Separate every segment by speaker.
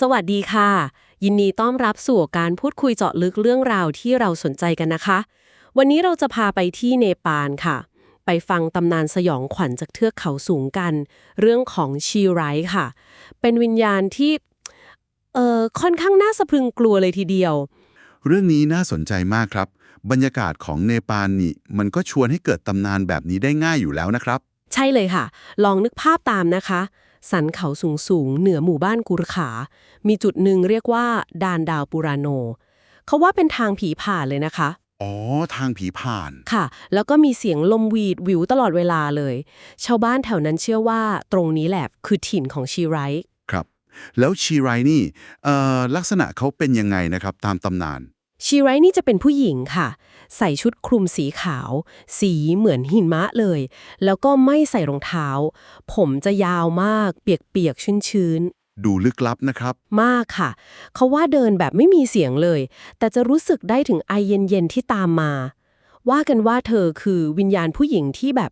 Speaker 1: สวัสดีค่ะ ยินดีต้อนรับสู่การพูดคุยเจาะลึกเรื่องราวที่เราสนใจกันนะคะ วันนี้เราจะพาไปที่เนปาลค่ะ ไปฟังตำนานสยองขวัญจากเทือกเขาสูงกัน เรื่องของชีไรท์ค่ะ เป็นวิญญาณที่เอ่อค่อนข้างน่าสะพรึงกลัวเลยทีเดียว
Speaker 2: เรื่องนี้น่าสนใจมากครับ บรรยากาศของเนปาลนี่ มันก็ชวนให้เกิดตำนานแบบนี้ได้ง่ายอยู่แล้วนะครับ
Speaker 1: ใช่เลยค่ะ ลองนึกภาพตามนะคะ สันเขาสูงสูงๆเหนือหมู่บ้านกุรขา มีจุดหนึ่งเรียกว่า ดานดาวปุราโน เขาว่าเป็นทางผีผ่านเลยนะคะ
Speaker 2: อ๋อ ทางผีผ่าน
Speaker 1: ค่ะ แล้วก็มีเสียงลมหวีดวิวตลอดเวลาเลย ชาวบ้านแถวนั้นเชื่อว่าตรงนี้แหละคือถิ่นของชีไรท์
Speaker 2: ครับ แล้วชีไรนี่เอ่อลักษณะเขาเป็นยังไงนะครับ ตามตำนาน
Speaker 1: ชีไรท์นี่จะเป็นผู้หญิงค่ะ ใส่ชุดคลุมสีขาว สีเหมือนหิมะเลย แล้วก็ไม่ใส่รองเท้า ผมจะยาวมาก เปียกๆ ชื้นๆ
Speaker 2: ดูลึกลับนะครับ
Speaker 1: มากค่ะ เขาว่าเดินแบบไม่มีเสียงเลย แต่จะรู้สึกได้ถึงไอเย็นๆ ที่ตามมา ว่ากันว่าเธอคือวิญญาณผู้หญิงที่แบบ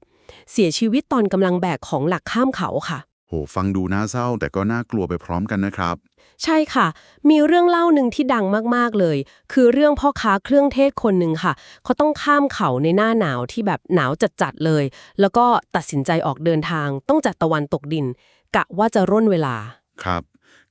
Speaker 1: เสียชีวิตตอนกำลังแบกของหลักข้ามเขาค่ะ
Speaker 2: โห ฟังดูน่าเศร้าแต่ก็น่ากลัวไปพร้อมกันนะครับ
Speaker 1: ใช่ค่ะ มีเรื่องเล่าหนึ่งที่ดังมากๆเลย คือเรื่องพ่อค้าเครื่องเทศคนหนึ่งค่ะ เขาต้องข้ามเขาในหน้าหนาวที่แบบหนาวจัดๆเลย แล้วก็ตัดสินใจออกเดินทาง ต้องจัดตะวันตกดิน กะว่าจะร่นเวลา
Speaker 2: ครับ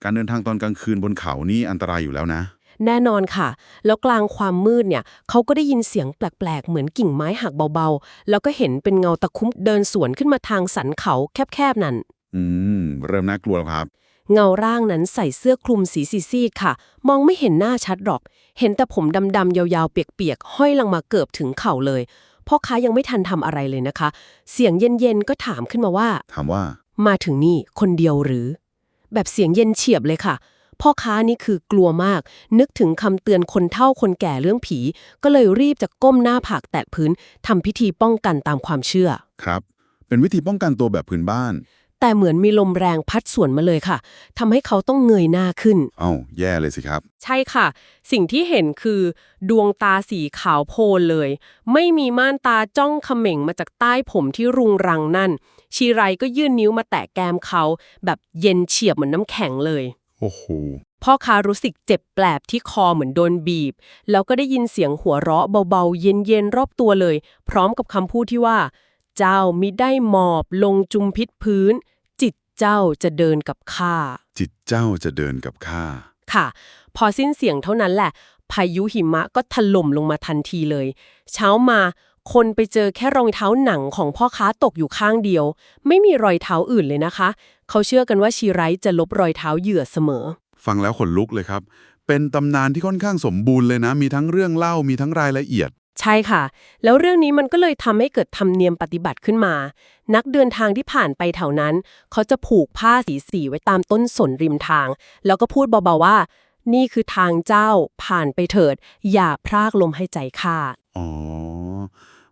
Speaker 2: การเดินทางตอนกลางคืนบนเขานี่อันตรายอยู่แล้วนะ
Speaker 1: แน่นอนค่ะ แล้วกลางความมืดเนี่ย เขาก็ได้ยินเสียงแปลกๆ เหมือนกิ่งไม้หักเบาๆ แล้วก็เห็นเป็นเงาตะคุ่มเดินสวนขึ้นมาทางสันเขาแคบๆ นั่น
Speaker 2: อืม เริ่มน่ากลัวแล้วครับ
Speaker 1: เงาร่างนั้นใส่เสื้อคลุมสีซีดๆค่ะ มองไม่เห็นหน้าชัดหรอก เห็นแต่ผมดำๆยาวๆ เปียกๆ ห้อยลงมาเกือบถึงเข่าเลยพ่อค้ายังไม่ทันทำอะไรเลยนะคะ เสียงเย็นๆก็ถามขึ้นมาว่า
Speaker 2: ถามว่า
Speaker 1: มาถึงนี่คนเดียวหรือ แบบเสียงเย็นเฉียบเลยค่ะ พ่อค้านี่คือกลัวมาก นึกถึงคำเตือนคนเฒ่าคนแก่เรื่องผี ก็เลยรีบจะก้มหน้าผากแตะพื้นทำพิธีป้องกันตามความเชื่อ
Speaker 2: ครับ เป็นวิธีป้องกันตัวแบบพื้นบ้าน
Speaker 1: แต่เหมือนมีลมแรงพัดสวนมาเลยค่ะทำให้เขาต้องเงยหน้าขึ้น
Speaker 2: เอ้าแย่เลยสิครับ
Speaker 1: ใช่ค่ะ สิ่งที่เห็นคือ ดวงตาสีขาวโพลนเลย ไม่มีม่านตาจ้องเขม่งมาจากใต้ผมที่รุงรังนั่น ชีไรก็ยื่นนิ้วมาแตะแก้มเขา แบบเย็นเฉียบเหมือนน้ำแข็งเลย
Speaker 2: โอ้โห
Speaker 1: พ่อค้ารู้สึกเจ็บแปลบที่คอเหมือนโดนบีบ แล้วก็ได้ยินเสียงหัวเราะเบาๆ เย็นๆ รอบตัวเลย พร้อมกับคำพูดที่ว่า เจ้ามิได้หมอบลงจุมพิษพื้น จิตเจ้าจะเดินกับข้า
Speaker 2: จิตเจ้าจะเดินกับข้า
Speaker 1: ค่ะ พอสิ้นเสียงเท่านั้นแหละ พายุหิมะก็ถล่มลงมาทันทีเลย เช้ามาคนไปเจอแค่รองเท้าหนังของพ่อค้าตกอยู่ข้างเดียว ไม่มีรอยเท้าอื่นเลยนะคะ เขาเชื่อกันว่าชีไรต์จะลบรอยเท้าเหยื่อเสมอ
Speaker 2: ฟังแล้วขนลุกเลยครับ เป็นตำนานที่ค่อนข้างสมบูรณ์เลยนะ มีทั้งเรื่องเล่ามีทั้งรายละเอียด
Speaker 1: ใช่ค่ะ แล้วเรื่องนี้มันก็เลยทำให้เกิดธรรมเนียมปฏิบัติขึ้นมา นักเดินทางที่ผ่านไปแถวนั้น เขาจะผูกผ้าสีสีไว้ตามต้นสนริมทาง แล้วก็พูดเบาๆว่า นี่คือทางเจ้าผ่านไปเถิด อย่าพรากลมให้ใจข้า
Speaker 2: อ๋อ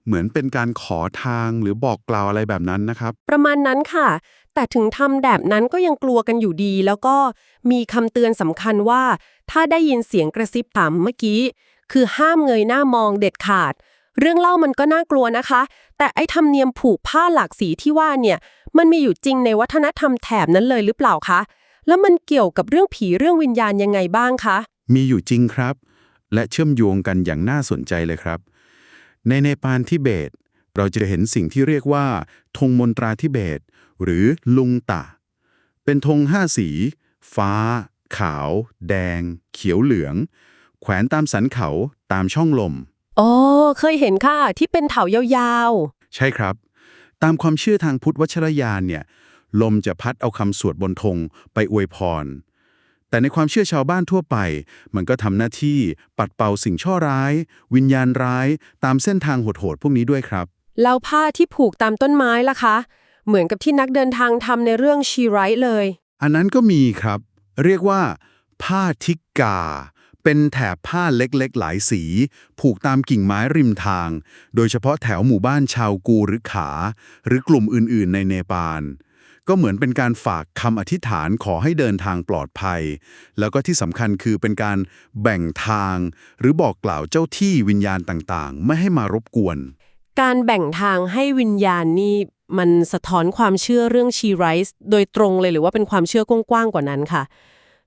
Speaker 2: เหมือนเป็นการขอทางหรือบอกกล่าวอะไรแบบนั้นนะครับ
Speaker 1: ประมาณนั้นค่ะ แต่ถึงทำแบบนั้นก็ยังกลัวกันอยู่ดี แล้วก็มีคำเตือนสำคัญว่า ถ้าได้ยินเสียงกระซิบต่ำเมื่อกี้ คือห้ามเงยหน้ามองเด็ดขาด เรื่องเล่ามันก็น่ากลัวนะคะ แต่ไอ้ธรรมเนียมผูกผ้าหลากสีที่ว่าเนี่ยมันมีอยู่จริงในวัฒนธรรมแถบนั้นเลยหรือเปล่าคะ แล้วมันเกี่ยวกับเรื่องผีเรื่องวิญญาณยังไงบ้างคะ
Speaker 2: มีอยู่จริงครับ และเชื่อมโยงกันอย่างน่าสนใจเลยครับ ในเนปาลทิเบต เราจะเห็นสิ่งที่เรียกว่าธงมนตราทิเบต หรือลุงตะ เป็นธงห้าสี ฟ้า ขาว แดง เขียวเหลือง แขวนตามสันเขาตามช่องลม
Speaker 1: อ๋อ เคยเห็นค่ะ ที่เป็นเถายาว
Speaker 2: ใช่ครับ ตามความเชื่อทางพุทธวัชรยานเนี่ย ลมจะพัดเอาคำสวดบนธงไปอวยพร แต่ในความเชื่อชาวบ้านทั่วไป มันก็ทำหน้าที่ปัดเป่าสิ่งชั่วร้าย วิญญาณร้าย ตามเส้นทางโหดๆพวกนี้ด้วยครับ
Speaker 1: ๆ แล้วผ้าที่ผูกตามต้นไม้ล่ะคะ เหมือนกับที่นักเดินทางทำในเรื่องชีไรต์เลย
Speaker 2: อันนั้นก็มีครับ เรียกว่า ผ้าทิกกา เป็นแถบผ้าเล็กๆ หลายสี ผูกตามกิ่งไม้ริมทาง โดยเฉพาะแถวหมู่บ้านชาวกูหรือขา หรือกลุ่มอื่นๆ ในเนปาลก็เหมือนเป็นการฝากคำอธิษฐานขอให้เดินทางปลอดภัย แล้วก็ที่สำคัญคือเป็นการแบ่งทาง หรือบอกกล่าวเจ้าที่วิญญาณต่างๆ ไม่ให้มารบกวน
Speaker 1: การแบ่งทางให้วิญญาณนี่มันสะท้อนความเชื่อเรื่องชีไรส์โดยตรงเลยหรือว่าเป็นความเชื่อกว้างๆกว่านั้นค่ะ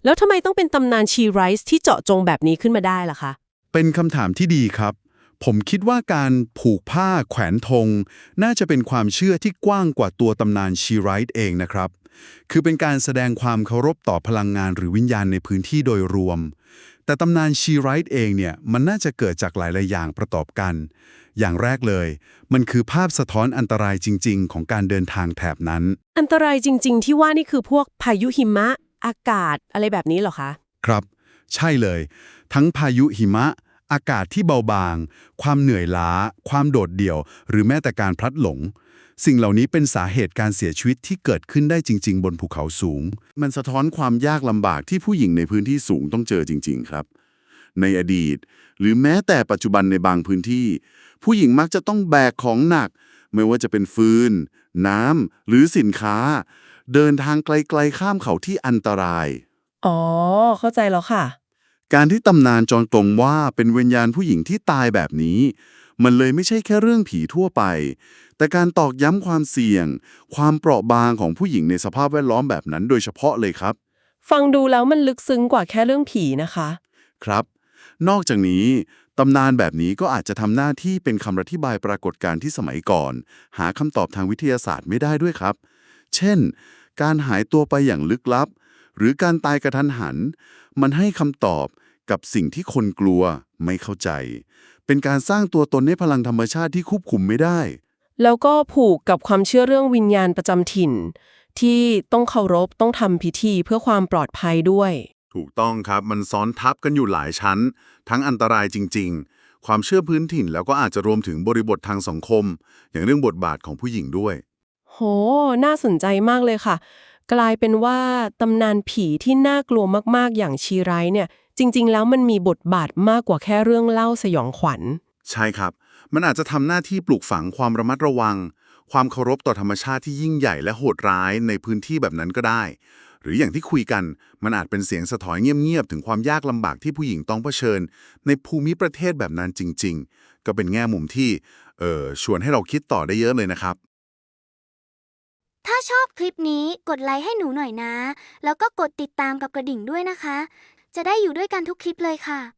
Speaker 1: แล้วทำไมต้องเป็นตำนานชีไรส์ที่เจาะจงแบบนี้ขึ้นมาได้ล่ะคะ
Speaker 3: เป็นคำถามที่ดีครับ ผมคิดว่าการผูกผ้าแขวนธง น่าจะเป็นความเชื่อที่กว้างกว่าตัวตำนานชีไรต์เองนะครับ คือเป็นการแสดงความเคารพต่อพลังงานหรือวิญญาณในพื้นที่โดยรวม แต่ตำนานชีไรต์เองเนี่ยมันน่าจะเกิดจากหลายๆอย่างประกอบกัน อย่างแรกเลย มันคือภาพสะท้อนอันตรายจริง ๆ ของการเดินทางแถบนั้น
Speaker 1: อันตรายจริง ๆ ที่ว่านี่คือพวกพายุหิมะ อากาศอะไรแบบนี้เหรอคะ
Speaker 3: ครับ ใช่เลย ทั้งพายุหิมะ อากาศที่เบาบาง ความเหนื่อยล้า ความโดดเดี่ยว หรือแม้แต่การพลัดหลง สิ่งเหล่านี้เป็นสาเหตุการเสียชีวิตที่เกิดขึ้นได้จริง ๆ บนภูเขาสูง
Speaker 2: มันสะท้อนความยากลำบากที่ผู้หญิงในพื้นที่สูงต้องเจอจริง ๆ ครับ ในอดีต หรือแม้แต่ปัจจุบันในบางพื้นที่ ผู้หญิงมักจะต้องแบกของหนัก ไม่ว่าจะเป็นฟืน น้ำหรือสินค้า เดินทางไกลๆข้ามเขาที่อันตราย
Speaker 1: อ๋อ เข้าใจแล้วค่ะ
Speaker 2: การที่ตำนานจองตรงว่าเป็นวิญญาณผู้หญิงที่ตายแบบนี้ มันเลยไม่ใช่แค่เรื่องผีทั่วไป แต่การตอกย้ำความเสี่ยง ความเปราะบางของผู้หญิงในสภาพแวดล้อมแบบนั้นโดยเฉพาะเลยครับ
Speaker 1: ฟังดูแล้วมันลึกซึ้งกว่าแค่เรื่องผีนะคะ
Speaker 2: ครับ นอกจากนี้ ตำนานแบบนี้ก็อาจจะทำหน้าที่เป็นคำอธิบายปรากฏการณ์ที่สมัยก่อน หาคำตอบทางวิทยาศาสตร์ไม่ได้ด้วยครับ เช่น การหายตัวไปอย่างลึกลับ หรือการตายกระทันหัน มันให้คำตอบกับสิ่งที่คนกลัวไม่เข้าใจ เป็นการสร้างตัวตนในพลังธรรมชาติที่ควบคุมไม่ได้
Speaker 1: แล้วก็ผูกกับความเชื่อเรื่องวิญญาณประจำถิ่น ที่ต้องเคารพต้องทำพิธีเพื่อความปลอดภัยด้วย
Speaker 2: ถูกต้องครับมันซ้อนทับกันอยู่หลายชั้น ทั้งอันตรายจริง ๆ ความเชื่อพื้นถิ่นแล้วก็อาจจะรวมถึงบริบททางสังคม อย่างเรื่องบทบาทของผู้หญิงด้วย
Speaker 1: โห น่าสนใจมากเลยค่ะ กลายเป็นว่าตำนานผีที่น่ากลัวมากๆอย่างชีไรเนี่ย จริง ๆ แล้วมันมีบทบาทมากกว่าแค่เรื่องเล่าสยองขวัญ
Speaker 2: ใช่ครับ มันอาจจะทำหน้าที่ปลูกฝังความระมัดระวัง ความเคารพต่อธรรมชาติที่ยิ่งใหญ่และโหดร้ายในพื้นที่แบบนั้นก็ได้ หรืออย่างที่คุยกัน มันอาจเป็นเสียงสะท้อนเงียบๆถึงความยากลำบากที่ผู้หญิงต้องเผชิญ ในภูมิประเทศแบบนั้นจริง ๆ ก็เป็นแง่มุมที่เออชวนให้เราคิดต่อได้เยอะเลยนะครับ
Speaker 4: ชอบคลิปนี้กดไลค์ให้หนูหน่อยนะ แล้วก็กดติดตามกับกระดิ่งด้วยนะคะ จะได้อยู่ด้วยกันทุกคลิปเลยค่ะ